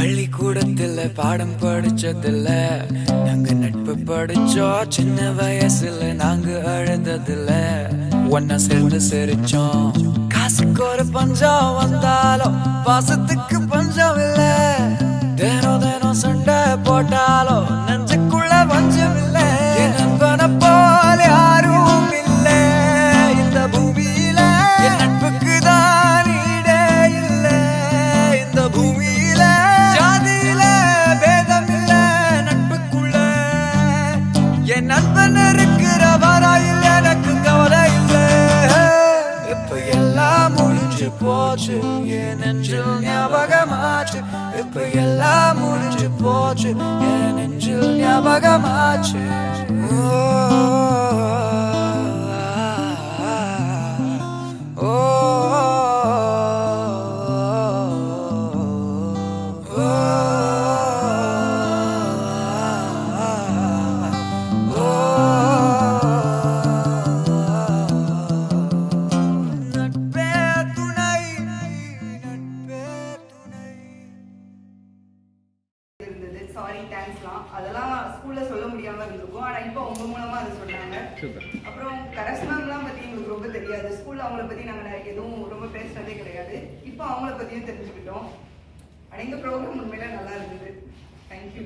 பள்ளிக்கூடத்தில் பாடம் படிச்சதில்ல நாங்க நட்பு படிச்சோம். சின்ன வயசுல நாங்க அழுததில்ல ஒன்னா சேர்ந்து சிரிச்சோம். காசுக்கு ஒரு பஞ்சம் வந்தாலும் பாசத்துக்கு பஞ்சம் இல்ல. தினம் தினம் சண்டை போட்டாலும் நெஞ்சுக்குள்ள முடிஞ்சு போச்சு. என் நெஞ்சில் ஞாபகமாச்சு. இப்ப எல்லாம் முடிஞ்சு போச்சு. என் நெஞ்சில் ஞாபகமாச்சு. சாரி தேங்க்ஸ்லாம் அதெல்லாம் ஸ்கூல்ல சொல்ல முடியாம இருந்திருக்கும். ஆனா இப்போ உங்க மூலமா அதை சொன்னாங்க அப்புறம் கரஸ் மேம்லாம் பத்தி எங்களுக்கு ரொம்ப தெரியாது. ஸ்கூல்ல அவங்கள பத்தி நாங்க நிறைய எதுவும் ரொம்ப பேசுனதே கிடையாது. இப்போ அவங்கள பத்தியும் தெரிஞ்சுக்கிட்டோம். ஆனா இந்த ப்ரோக்ராம் உண்மையில நல்லா இருந்தது. தேங்க்யூ